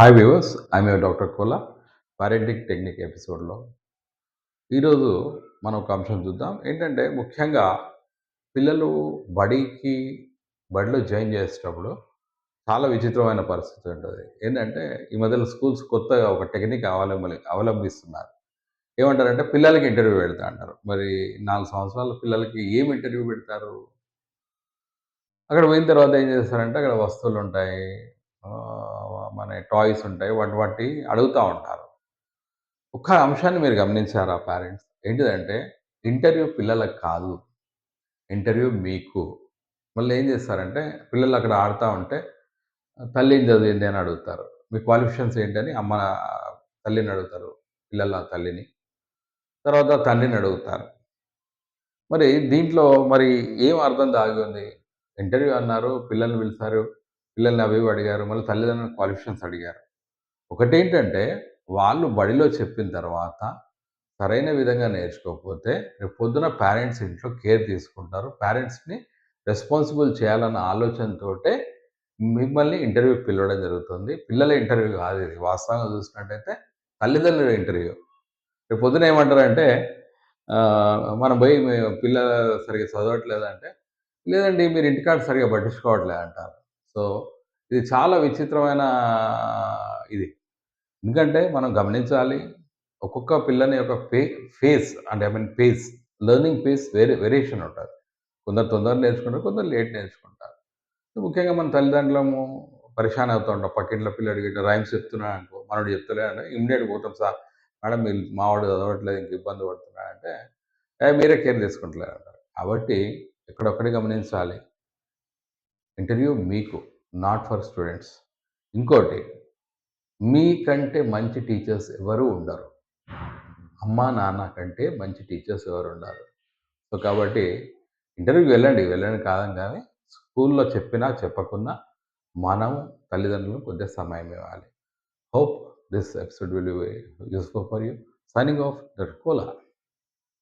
Hi viewers I'm doctor Kola parenting technique ఎపిసోడ్లో ఈరోజు మనం ఒక అంశం చూద్దాం. ఏంటంటే ముఖ్యంగా పిల్లలు బడికి బడిలో జాయిన్ చేసేటప్పుడు చాలా విచిత్రమైన పరిస్థితి ఉంటుంది. ఏంటంటే ఈ మధ్యలో స్కూల్స్ కొత్తగా ఒక టెక్నిక్ అవలంబి అవలంబిస్తున్నారు. ఏమంటారంటే పిల్లలకి ఇంటర్వ్యూ పెడతా అంటారు. మరి నాలుగు సంవత్సరాల పిల్లలకి ఏం ఇంటర్వ్యూ పెడతారు? అక్కడ పోయిన తర్వాత ఏం చేస్తారంటే అక్కడ వస్తువులు ఉంటాయి. మన టాయ్స్ ఉంటాయి వాటి వాటి అడుగుతూ ఉంటారు. ఒక్క అంశాన్ని మీరు గమనించారా పేరెంట్స్? ఏంటిదంటే ఇంటర్వ్యూ పిల్లలకు కాదు ఇంటర్వ్యూ మీకు. మళ్ళీ ఏం చేస్తారంటే పిల్లలు అక్కడ ఆడుతూ ఉంటే తల్లి ఏం చదివింది అని అడుగుతారు. మీ క్వాలిఫికేషన్స్ ఏంటని అమ్మ తల్లిని అడుగుతారు పిల్లల తల్లిని. తర్వాత తండ్రిని అడుగుతారు. మరి దీంట్లో మరి ఏం అర్థం దాగి ఉంది? ఇంటర్వ్యూ అన్నారు పిల్లల్ని పిలిచారు పిల్లల్ని అవి అడిగారు మళ్ళీ తల్లిదండ్రుల క్వాలిఫికేషన్స్ అడిగారు. ఒకటేంటంటే వాళ్ళు బడిలో చెప్పిన తర్వాత సరైన విధంగా నేర్చుకోకపోతే రేపు పొద్దున పేరెంట్స్ ఇంట్లో కేర్ తీసుకుంటారు. పేరెంట్స్ని రెస్పాన్సిబుల్ చేయాలన్న ఆలోచనతో మిమ్మల్ని ఇంటర్వ్యూ పిలవడం జరుగుతుంది. పిల్లల ఇంటర్వ్యూ కాదు ఇది. వాస్తవంగా చూసినట్టయితే తల్లిదండ్రుల ఇంటర్వ్యూ. రేపు పొద్దున ఏమంటారంటే మనం పోయి పిల్లలు సరిగ్గా చదవట్లేదంటే లేదండి మీరు ఇంటికాడ సరిగ్గా పట్టించుకోవట్లేదు అంటారు. సో ఇది చాలా విచిత్రమైన ఇది. ఎందుకంటే మనం గమనించాలి ఒక్కొక్క పిల్లని యొక్క పే ఫేస్ అంటే I mean pace learning pace వేరే వేరియేషన్ ఉంటుంది. కొందరు తొందర నేర్చుకుంటారు కొందరు లేట్ నేర్చుకుంటారు. ముఖ్యంగా మన తల్లిదండ్రులము పరిశాన్ అవుతూ ఉంటాం. పక్కింట్లో పిల్లడికి ఇట్లా రైమ్స్ చెప్తున్నాడు అనుకో మనోడు చెప్తలేడు ఇమ్మీడియట్ పోతాం సార్ మేడం మీరు మావాడు చదవట్లేదు ఇంక ఇబ్బంది పడుతున్నాడు అంటే మీరే కేర్ తీసుకుంటలేరు అంటారు కాబట్టి ఎక్కడొక్కడే గమనించాలి. ఇంటర్వ్యూ మీకు నాట్ ఫర్ స్టూడెంట్స్ ఇంకోటి మీకంటే మంచి టీచర్స్ ఎవరు ఉండరు. అమ్మా నాన్న కంటే మంచి టీచర్స్ ఎవరు ఉండరు. సో కాబట్టి ఇంటర్వ్యూకి వెళ్ళండి. వెళ్ళండి కాదని కానీ స్కూల్లో చెప్పినా చెప్పకున్నా మనం తల్లిదండ్రులు కొద్దిగా సమయం ఇవ్వాలి. Hope this episode will useful for you signing off that Kola